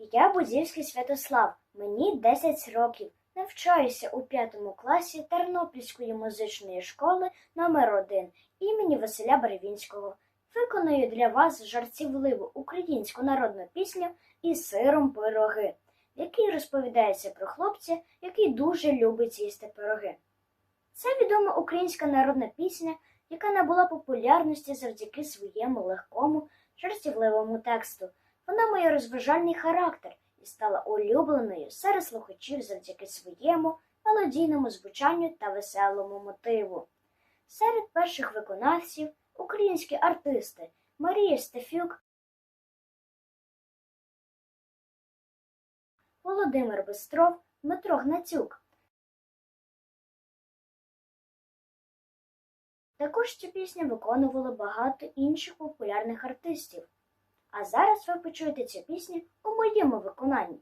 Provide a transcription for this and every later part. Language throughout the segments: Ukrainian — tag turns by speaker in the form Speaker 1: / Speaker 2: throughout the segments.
Speaker 1: Я Будзівський Святослав, мені 10 років. Навчаюся у п'ятому класі Тернопільської музичної школи номер 1 імені Василя Барвінського. Виконую для вас жартівливу українську народну пісню із сиром пироги, в якій розповідається про хлопця, який дуже любить їсти пироги. Це відома українська народна пісня, яка набула популярності завдяки своєму легкому, жартівливому тексту. Вона має розважальний характер і стала улюбленою серед слухачів завдяки своєму мелодійному звучанню та веселому мотиву. Серед перших виконавців українські артисти Марія Стефюк, Володимир Бистров, Дмитро Гнатюк. Також цю пісню виконувало багато інших популярних артистів. А зараз ви почуєте цю пісню у моєму виконанні.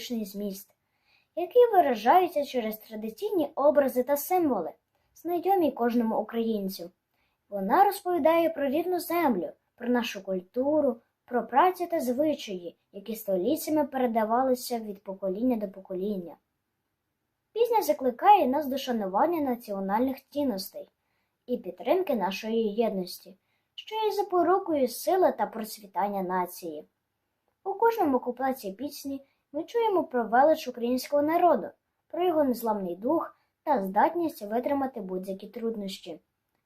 Speaker 1: Патріотичний зміст, який виражається через традиційні образи та символи, знайомі кожному українцю. Вона розповідає про рідну землю, про нашу культуру, про працю та звичаї, які століттями передавалися від покоління до покоління. Пісня закликає нас до шанування національних цінностей і підтримки нашої єдності, що є запорукою сили та процвітання нації. У кожному куплеті пісні ми чуємо про велич українського народу, про його незламний дух та здатність витримати будь-які труднощі.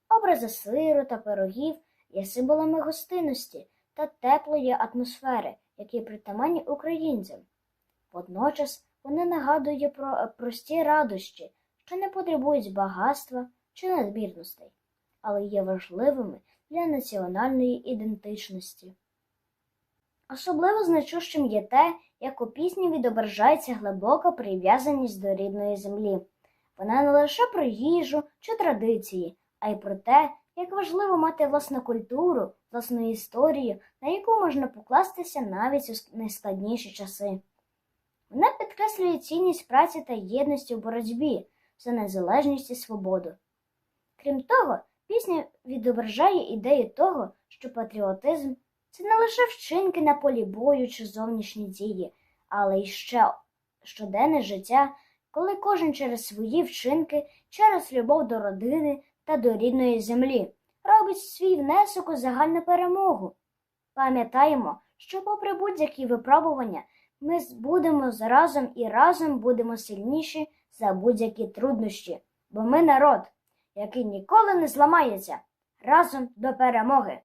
Speaker 1: Образи сиру та пирогів є символами гостинності та теплої атмосфери, які притаманні українцям. Водночас вони нагадують про прості радощі, що не потребують багатства чи надмірностей, але є важливими для національної ідентичності. Особливо значущим є те, як у пісні відображається глибока прив'язаність до рідної землі. Вона не лише про їжу чи традиції, а й про те, як важливо мати власну культуру, власну історію, на яку можна покластися навіть у найскладніші часи. Вона підкреслює цінність праці та єдності у боротьбі за незалежність і свободу. Крім того, пісня відображає ідею того, що патріотизм це не лише вчинки на полі бою чи зовнішні дії, але й ще щоденне життя, коли кожен через свої вчинки, через любов до родини та до рідної землі робить свій внесок у загальну перемогу. Пам'ятаємо, що, попри будь-які випробування, ми будемо разом і разом будемо сильніші за будь-які труднощі, бо ми народ, який ніколи не зламається разом до перемоги.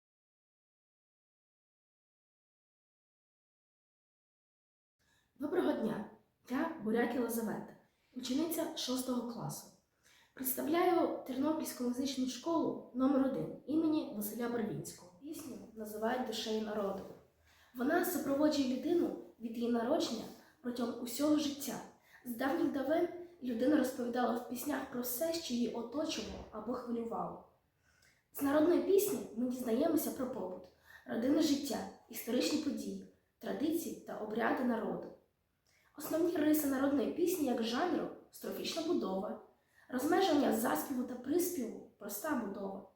Speaker 2: Доброго дня! Я Буряк Єлизавета, учениця 6 класу. Представляю Тернопільську музичну школу номер 1 імені Василя Барвінського. Пісню називають душею народу. Вона супроводжує людину від її народження протягом усього життя. З давніх давен людина розповідала в піснях про все, що її оточувало або хвилювало. З народної пісні ми дізнаємося про побут, родинне життя, історичні події, традиції та обряди народу. Основні риси народної пісні як жанру строфічна будова, Розмеження заспіву та приспіву проста будова.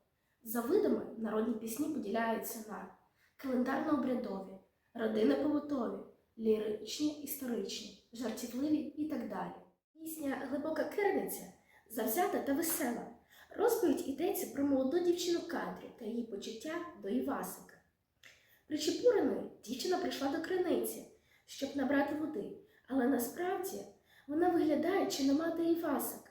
Speaker 2: За видами народні пісні поділяються на календарно-обрядові, родинно-побутові, ліричні, історичні, жартівливі і так далі. Пісня Глибока кирниця завзята та весела. Розповідь йдеться про молоду дівчину Катрю та її почуття до Івасика. Причепуреною дівчина прийшла до криниці, щоб набрати води, але насправді вона виглядає, чи нема де Івасика,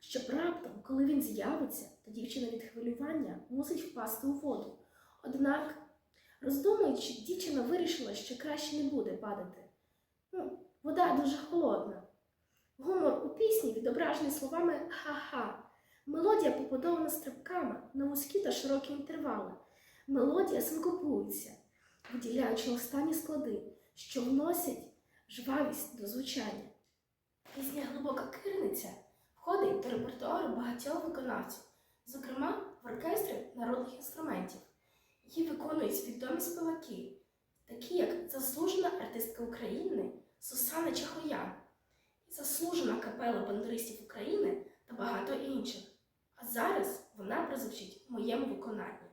Speaker 2: щоб раптом, коли він з'явиться, то дівчина від хвилювання мусить впасти у воду. Однак, роздумуючи, дівчина вирішила, що краще не буде падати. Ну, вода дуже холодна. Гумор у пісні відображений словами ха-ха. Мелодія побудована стрибками на вузькі та широкі інтервали. Мелодія синкопується, виділяючи останні склади, що вносять жвавість до звучання. Пісня Глибока кирниця входить до репертуару багатьох виконавців, зокрема в оркестрі народних інструментів. Її виконують відомі співаки, такі як заслужена артистка України Сусана Чахоян, заслужена капела бандуристів України та багато інших. А зараз вона прозвучить в моєму виконанні.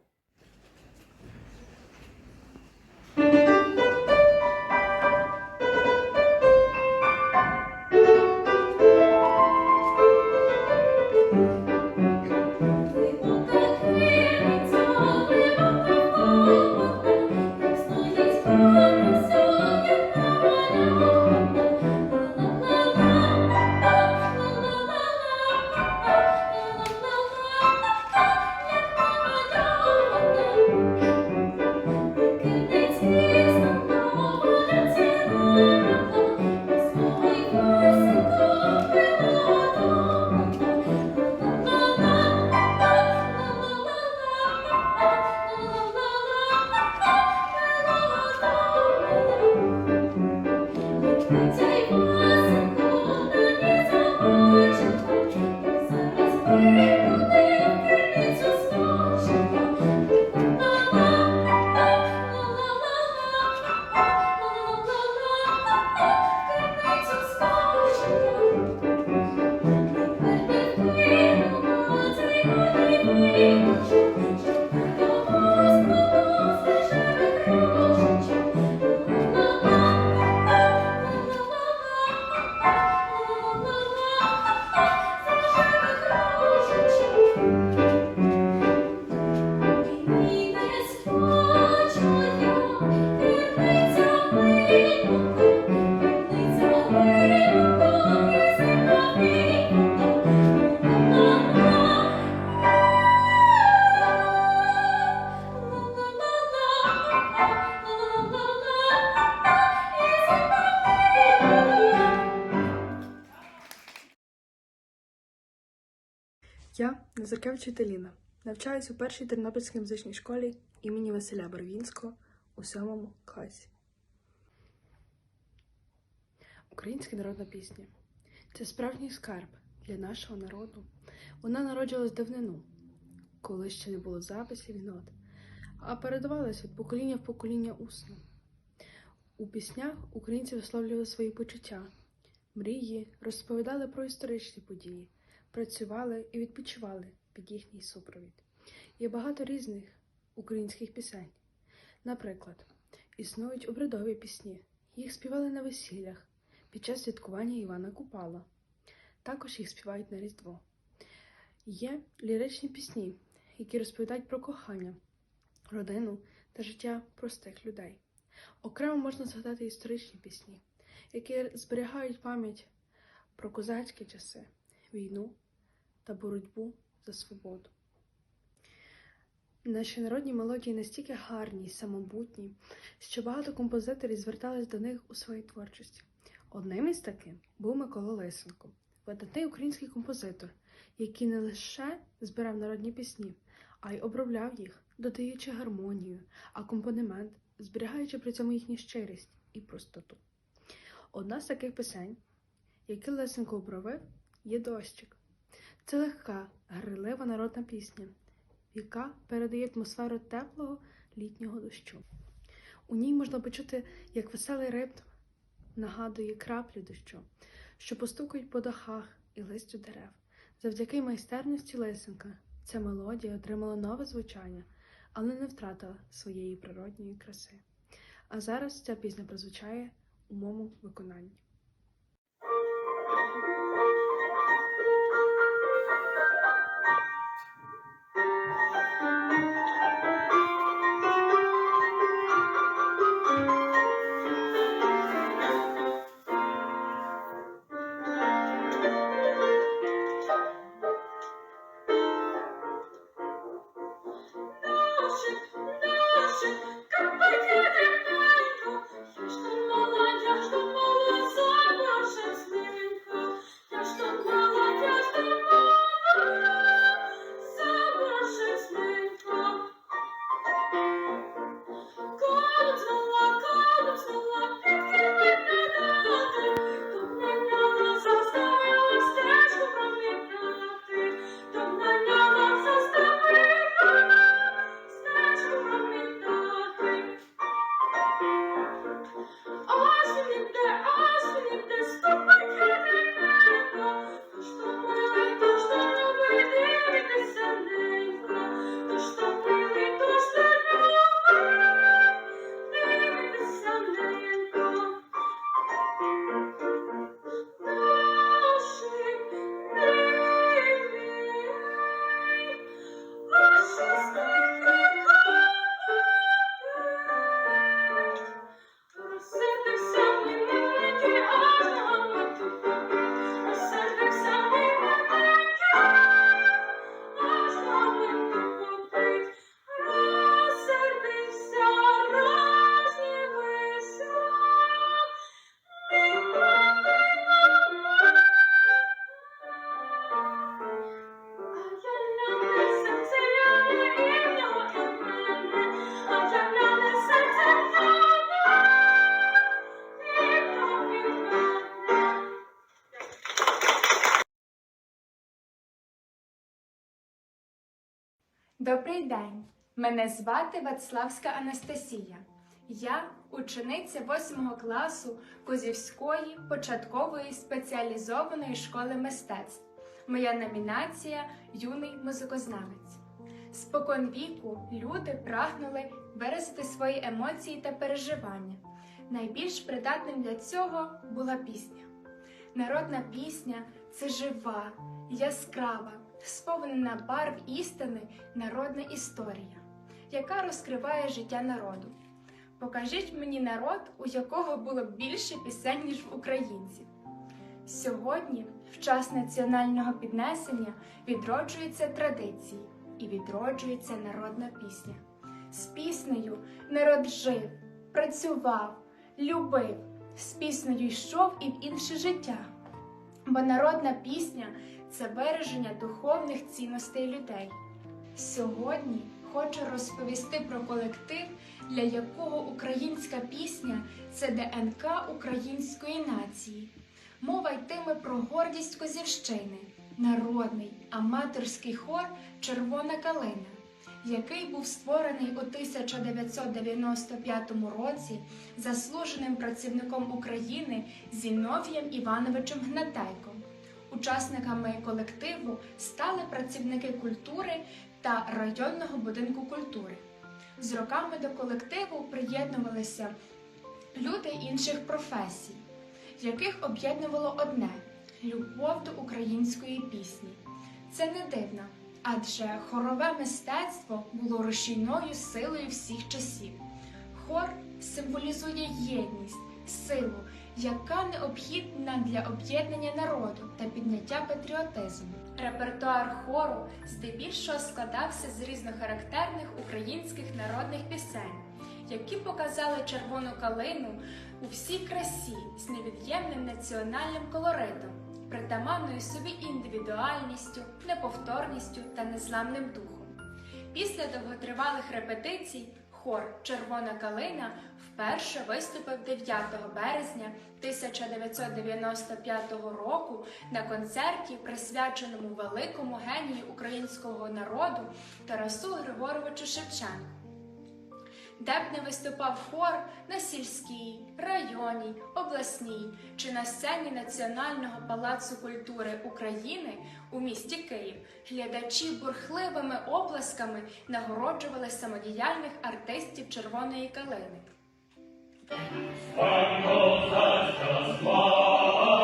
Speaker 3: Thank.
Speaker 4: Я Назаркевич Віталіна. Навчаюсь у першій Тернопільській музичній школі імені Василя Барвінського у сьомому класі. Українська народна пісня це справжній скарб для нашого народу. Вона народжувалась давнину, коли ще не було записів і нот, а передавалась від покоління в покоління усно. У піснях українці висловлювали свої почуття, мрії, розповідали про історичні події працювали і відпочивали під їхній супровід. Є багато різних українських пісень. Наприклад, існують обрядові пісні, їх співали на весіллях під час святкування Івана Купала. Також їх співають на Різдво. Є ліричні пісні, які розповідають про кохання, родину та життя простих людей. Окремо можна згадати історичні пісні, які зберігають пам'ять про козацькі часи війну та боротьбу за свободу. Наші народні мелодії настільки гарні й самобутні, що багато композиторів звертались до них у своїй творчості. Одним із таких був Микола Лисенко, видатний український композитор, який не лише збирав народні пісні, а й обробляв їх, додаючи гармонію, акомпанемент, зберігаючи при цьому їхню щирість і простоту. Одна з таких пісень, які Лисенко обробив, є дощик. Це легка, грайлива народна пісня, яка передає атмосферу теплого літнього дощу. У ній можна почути, як веселий ритм нагадує краплі дощу, що постукають по дахах і листю дерев,
Speaker 3: Завдяки майстерності Лисенка ця мелодія отримала нове звучання, але не втратила своєї природньої краси. А зараз ця пісня прозвучає у моєму виконанні.
Speaker 5: Мене
Speaker 6: звати Вацлавська Анастасія. Я учениця 8 класу Козівської початкової спеціалізованої школи мистецтв. Моя номінація Юний музикознавець. Спокон віку люди прагнули виразити свої емоції та переживання. Найбільш придатним для цього була пісня. Народна пісня це жива, яскрава, сповнена барв істини народна історія, яка розкриває життя народу. Покажіть мені народ, у якого було більше пісень, ніж в українців. Сьогодні, в час національного піднесення, відроджуються традиції і відроджується народна пісня. З піснею народ жив, працював, любив, з піснею йшов і в інше життя. Бо народна пісня це вираження духовних цінностей людей. Сьогодні хочу розповісти про колектив, для якого українська пісня це ДНК української нації. Мова йтиме про гордість Козівщини, народний аматорський хор Червона калина, який був створений у 1995 році заслуженим працівником України Зіновієм Івановичем Гнатайком. Учасниками колективу стали працівники культури та районного будинку культури. З роками до колективу приєднувалися люди інших професій, яких об'єднувало одне любов до української пісні. Це не дивно, адже хорове мистецтво було рушійною силою всіх часів. Хор символізує єдність, силу, яка необхідна для об'єднання народу та підняття патріотизму. Репертуар хору здебільшого складався з різнохарактерних українських народних пісень, які показали червону калину у всій красі з невід'ємним національним колоритом, притаманною собі індивідуальністю, неповторністю та незламним духом. Після довготривалих репетицій хор Червона калина вперше виступив 9 березня 1995 року на концерті, присвяченому великому генію українського народу Тарасу Григоровичу Шевченку. де б не виступав хор на сільській, районній, обласній чи на сцені Національного палацу культури України у місті Київ, глядачі бурхливими оплесками нагороджували самодіяльних артистів червоної калини. One of us just one.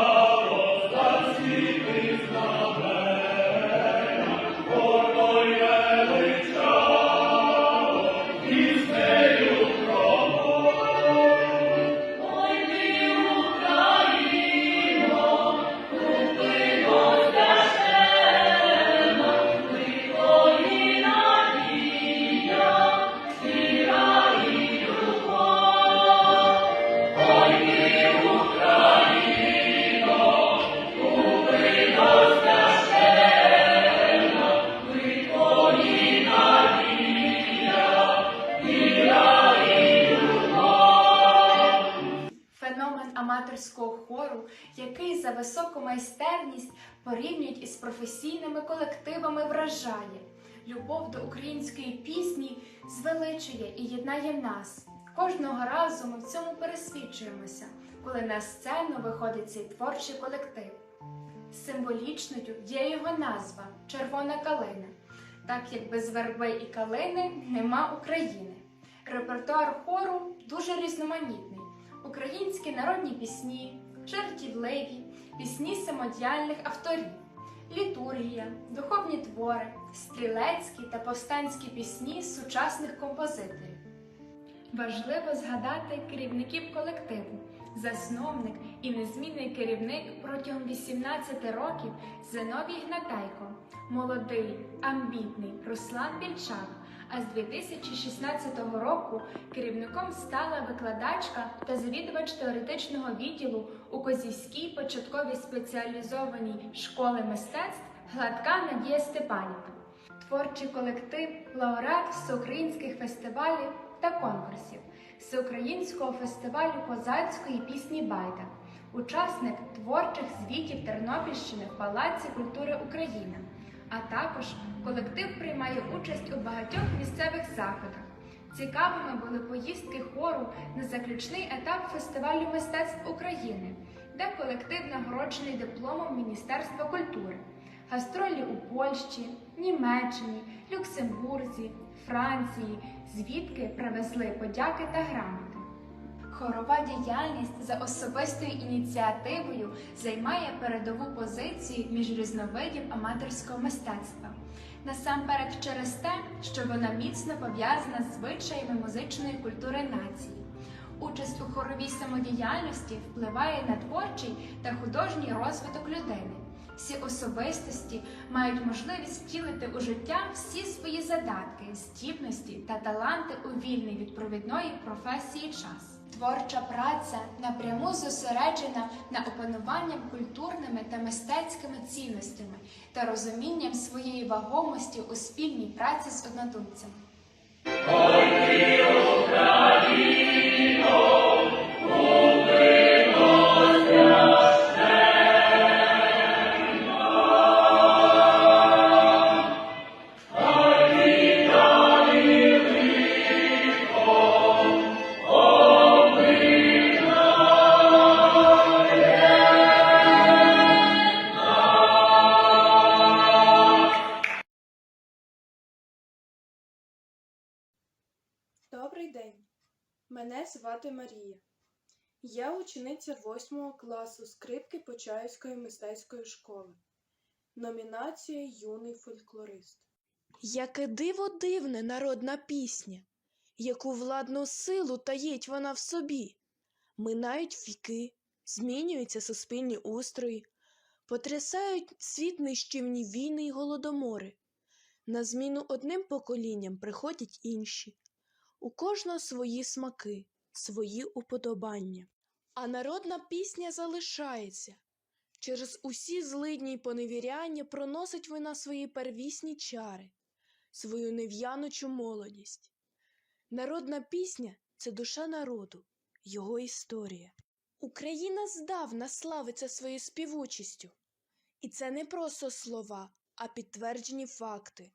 Speaker 6: Порівнюють із професійними колективами, вражає. Любов до української пісні звеличує і єднає нас. Кожного разу ми в цьому пересвідчуємося, коли на сцену виходить цей творчий колектив. Символічною є його назва Червона калина, так як без верби і калини нема України. Репертуар хору дуже різноманітний українські народні пісні, жартівливі, пісні самодіяльних авторів, літургія, духовні твори, стрілецькі та повстанські пісні сучасних композиторів. Важливо згадати керівників колективу, засновник і незмінний керівник протягом 18 років Зиновій Гнатайко, молодий, амбітний Руслан Більчак, а з 2016 року керівником стала викладачка та завідувач теоретичного відділу у Козівській початковій спеціалізованій школи мистецтв Гладка Надія Степанівна. Творчий колектив, лауреат всеукраїнських фестивалів та конкурсів, Всеукраїнського фестивалю козацької пісні Байда, учасник творчих звітів Тернопільщини в Палаці культури України, а також колектив приймає участь у багатьох місцевих заходах. Цікавими були поїздки хору на заключний етап фестивалю мистецтв України, де колектив нагороджений дипломом Міністерства культури, гастролі у Польщі, Німеччині, Люксембурзі, Франції, звідки привезли подяки та грамоти. Хорова діяльність за особистою ініціативою займає передову позицію між різновидів аматорського мистецтва. Насамперед через те, що вона міцно пов'язана з звичаями музичної культури нації. Участь у хоровій самодіяльності впливає на творчий та художній розвиток людини. Всі особистості мають можливість втілити у життя всі свої задатки, здібності та таланти у вільний від провідної професії час. Творча праця напряму зосереджена на опануванням культурними та мистецькими цінностями та розумінням своєї вагомості у спільній праці з однодумцями.
Speaker 7: Звати Марія. Я учениця 8 класу скрипки Почаївської мистецької школи. Номінація Юний фольклорист.
Speaker 8: Яке диво дивне народна пісня, яку владну силу таїть вона в собі. Минають віки, змінюються суспільні устрої, потрясають світ нищівні війни й голодомори. На зміну одним поколінням приходять інші. У кожного свої смаки, свої уподобання. А народна пісня залишається. Через усі злидні й поневіряння проносить вона свої первісні чари, свою нев'янучу молодість. Народна пісня це душа народу, його історія. Україна здавна славиться своєю співучістю. І це не просто слова, а підтверджені факти.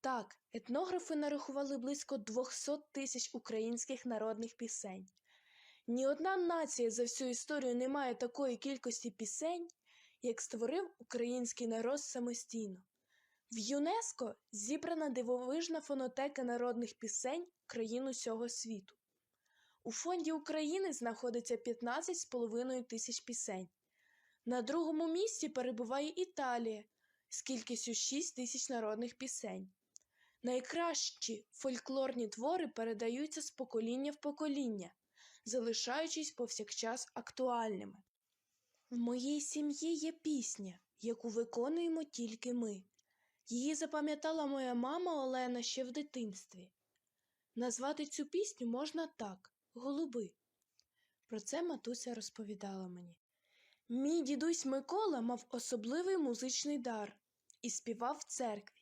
Speaker 8: Так, етнографи нарахували близько 200 тисяч українських народних пісень. Ні одна нація за всю історію не має такої кількості пісень, як створив український народ самостійно. В ЮНЕСКО зібрана дивовижна фонотека народних пісень країн усього світу. У фонді України знаходиться 15,5 тисяч пісень. На другому місці перебуває Італія з кількістю 6 тисяч народних пісень. Найкращі фольклорні твори передаються з покоління в покоління, залишаючись повсякчас актуальними. В моїй сім'ї є пісня, яку виконуємо тільки ми. Її запам'ятала моя мама Олена ще в дитинстві. Назвати цю пісню можна так голуби. Про це матуся розповідала мені. Мій дідусь Микола мав особливий музичний дар і співав в церкві.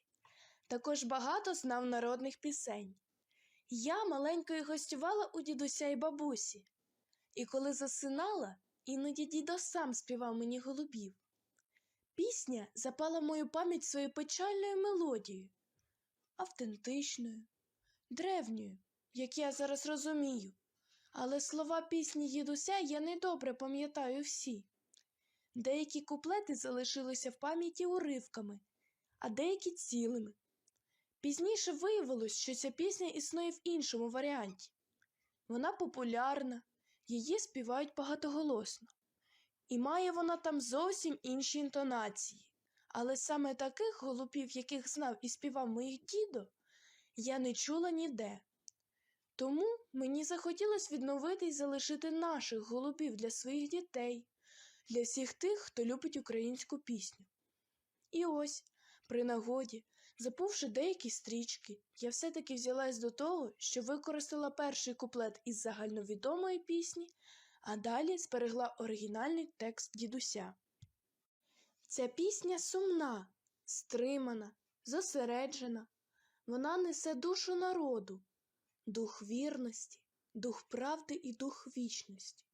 Speaker 8: Також багато знав народних пісень. Я маленькою гостювала у дідуся і бабусі, і коли засинала, іноді дідо сам співав мені голубів. Пісня запала в мою пам'ять своєю печальною мелодією, автентичною, древньою, як я зараз розумію. Але слова пісні дідуся я недобре пам'ятаю всі. Деякі куплети залишилися в пам'яті уривками, а деякі цілими. Пізніше виявилось, що ця пісня існує в іншому варіанті. Вона популярна, її співають багатоголосно. І має вона там зовсім інші інтонації. Але саме таких голубів, яких знав і співав моїх дідо, я не чула ніде. Тому мені захотілося відновити і залишити наших голубів для своїх дітей, для всіх тих, хто любить українську пісню. І ось, при нагоді, Запувши деякі стрічки, я все-таки взялась до того, що використала перший куплет із загальновідомої пісні, а далі зберегла оригінальний текст дідуся. Ця пісня сумна, стримана, зосереджена. Вона несе душу народу, дух вірності, дух правди і дух вічності.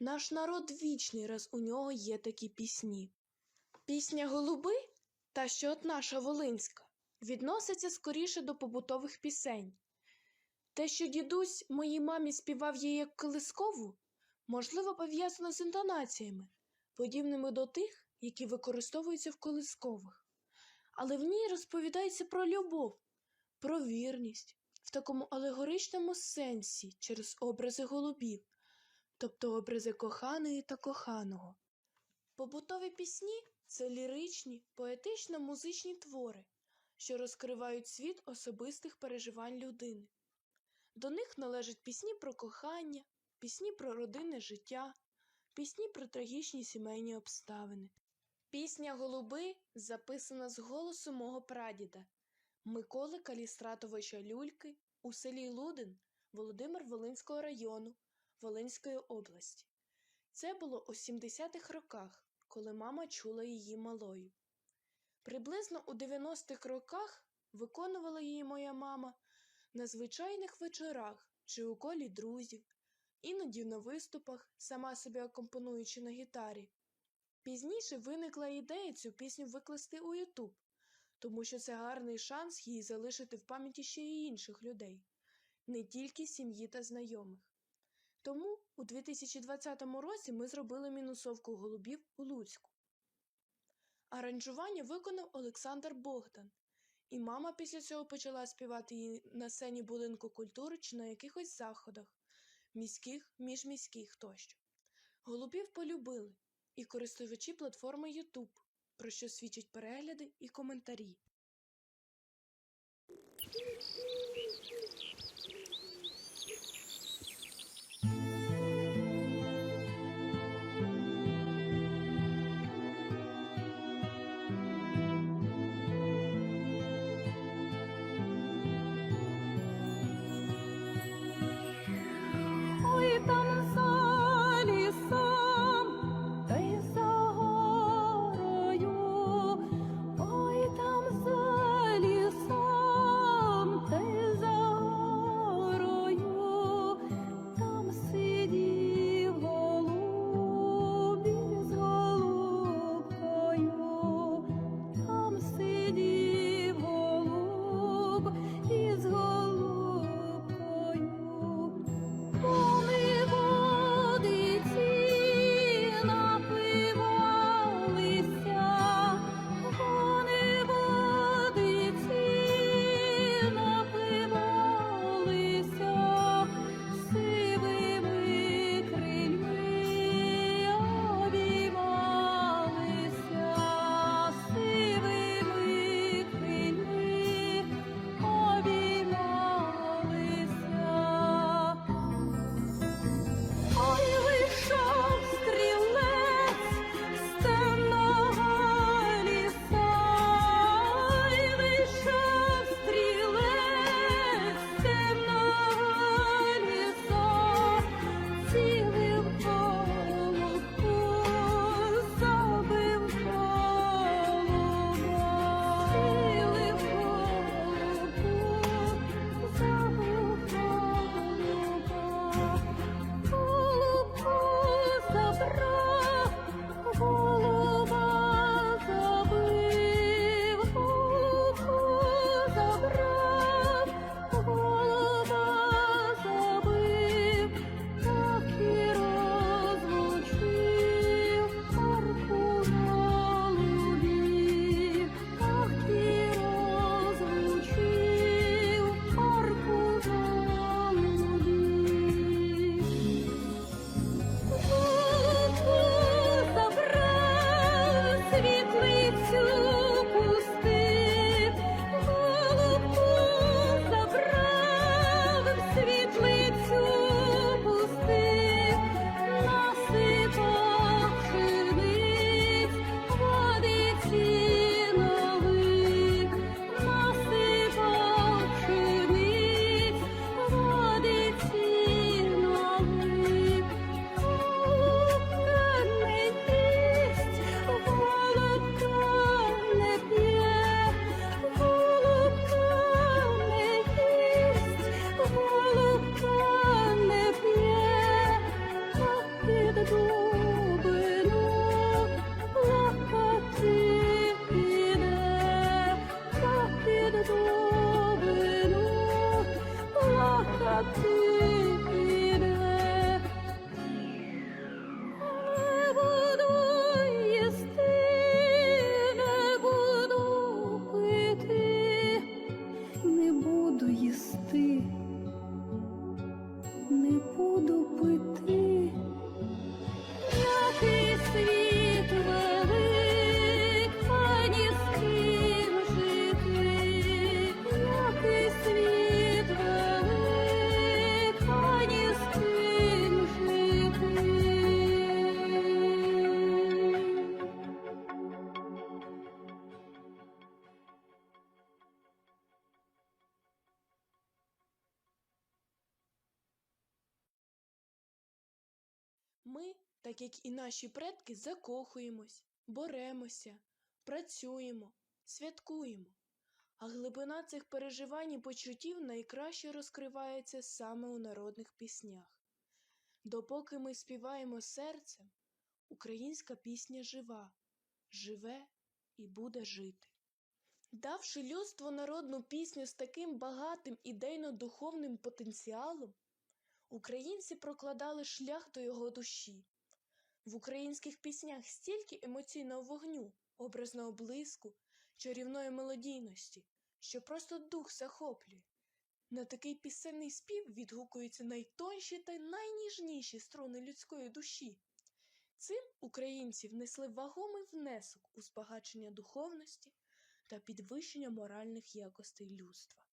Speaker 8: Наш народ вічний, раз у нього є такі пісні. Пісня Голуби та що от наша Волинська, відноситься скоріше до побутових пісень. Те, що дідусь моїй мамі співав її як колискову, можливо, пов'язано з інтонаціями, подібними до тих, які використовуються в колискових. Але в ній розповідається про любов, про вірність в такому алегоричному сенсі через образи голубів, тобто образи коханої та коханого. Побутові пісні це ліричні, поетично-музичні твори, що розкривають світ особистих переживань людини. До них належать пісні про кохання, пісні про родинне життя, пісні про трагічні сімейні обставини. Пісня Голуби записана з голосу мого прадіда Миколи Калістратовича Люльки у селі Лудин Володимир Волинського району Волинської області. Це було у 70-х роках коли мама чула її малою. Приблизно у 90-х роках виконувала її моя мама на звичайних вечорах чи у колі друзів, іноді на виступах, сама собі акомпонуючи на гітарі. Пізніше виникла ідея цю пісню викласти у Ютуб, тому що це гарний шанс її залишити в пам'яті ще й інших людей, не тільки сім'ї та знайомих. Тому у 2020 році ми зробили мінусовку голубів у Луцьку. Аранжування виконав Олександр Богдан, і мама після цього почала співати її на сцені будинку культури чи на якихось заходах, міських, міжміських тощо. Голубів полюбили і користувачі платформи YouTube, про що свідчать перегляди і коментарі. Так як і наші предки, закохуємось, боремося, працюємо, святкуємо. А глибина цих переживань і почуттів найкраще розкривається саме у народних піснях. Допоки ми співаємо серцем, українська пісня жива, живе і буде жити. Давши людству народну пісню з таким багатим ідейно-духовним потенціалом, українці прокладали шлях до його душі. В українських піснях стільки емоційного вогню, образного блиску, чарівної мелодійності, що просто дух захоплює. На такий пісенний спів відгукуються найтонші та найніжніші струни людської душі. Цим українці внесли вагомий внесок у збагачення духовності та підвищення моральних якостей людства.